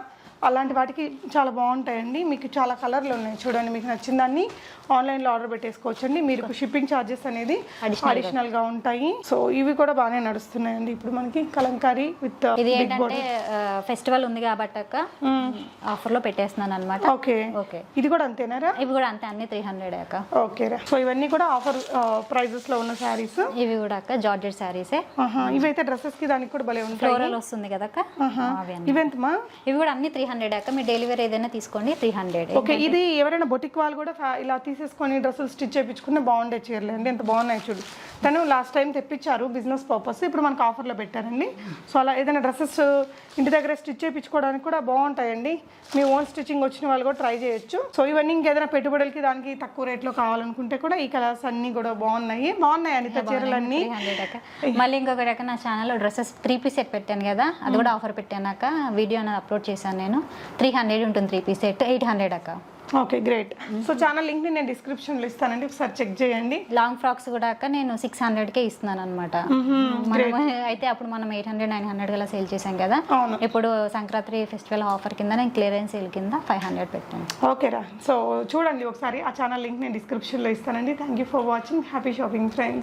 అలాంటి వాటికి చాలా బాగుంటాయండి. మీకు చాలా కలర్లు ఉన్నాయి చూడండి మీకు నచ్చిన దాన్ని ఆన్లైన్లో ఆర్డర్ పెట్టేసుకోవచ్చు అండి మీరు షిప్పింగ్ ఛార్జెస్ అనేది అడిషనల్గా ఉంటాయి. సో ఇవి కూడా బాగానే నడుస్తున్నాయండి. ఇప్పుడు మనకి కలంకారీ విత్ ఇది ఏంటంటే ఫెస్టివల్ ఉంది కాబట్టి అక్క ఆఫర్లో పెట్టేస్తున్నాను అనమాట ఓకే. ఓకే. ఇది కూడా అంతేనారా? ఇవి కూడా అంతే అన్ని త్రీ హండ్రెడ్ అక్క. ఓకే సో ఇవన్నీ కూడా ఆఫర్ ప్రైజెస్లో ఉన్న శారీస్? ఇవి కూడా అక్క జార్జెట్ శారీసే. ఇవైతే డ్రెస్సెస్కి దానికి కూడా భలే ఉంటాయి. ఫ్లోరల్ వస్తుంది కదా అక్క? ఇవెంతమా ఇవి కూడా అన్ని త్రీ హండ్రెడ్ అక్క మీ డెలివరీ ఏదైనా తీసుకోండి త్రీ హండ్రెడ్ ఓకే ఇది ఎవరైనా బొటిక్ వాళ్ళు కూడా ఇలా తీసేసుకొని డ్రెస్సులు స్టిచ్ చేయించుకున్న బాగుండే చీరలు అండి. ఎంత బాగున్నాయి చూడు. తను లాస్ట్ టైం తెప్పించారు బిజినెస్ పర్పస్ ఇప్పుడు మనకు ఆఫర్లో పెట్టారండి. సో అలా ఏదైనా డ్రెస్సెస్ ఇంటి దగ్గర స్టిచ్ చేయించుకోవడానికి కూడా బాగుంటాయండి. మీ ఓన్ స్టిచ్చింగ్ వచ్చిన వాళ్ళు కూడా ట్రై చేయొచ్చు. సో ఇవన్నీ ఇంకేదైనా పెట్టుబడులకి దానికి తక్కువ రేట్లో కావాలనుకుంటే కూడా ఈ కలర్స్ అన్నీ కూడా బాగున్నాయి. బాగున్నాయి అనిత చీరలన్నీ. మళ్ళీ ఇంకొకటి నా ఛానల్లో డ్రెస్సెస్ త్రీ పీస్ సెట్ పెట్టాను కదా అది కూడా ఆఫర్ పెట్టాను అక్క వీడియో అనేది అప్లోడ్ చేశాను నేను. త్రీ హండ్రెడ్ ఉంటుంది three piece set eight hundred అక్క. Okay great. సో ఛానల్ లింక్ని నేను డిస్క్రిప్షన్లో ఇస్తానండి ఒకసారి చెక్ చేయండి. లాంగ్ ఫ్రాక్స్ కూడా అక్క నేను సిక్స్ హండ్రెడ్కే ఇస్తున్నాను అనమాట అయితే అప్పుడు మనం ఎయిట్ హండ్రెడ్ నైన్ హండ్రెడ్ అలా సేల్ చేసాం కదా. ఇప్పుడు సంక్రాంతి ఫెస్టివల్ ఆఫర్ కింద నేను క్లియరెన్స్ సేల్ కింద ఫైవ్ హండ్రెడ్ పెట్టాను. ఓకేరా సో చూడండి ఒకసారి ఆ ఛానల్ లింక్ నేను డిస్క్రిప్షన్లో ఇస్తానండి. Thank you for watching happy shopping friends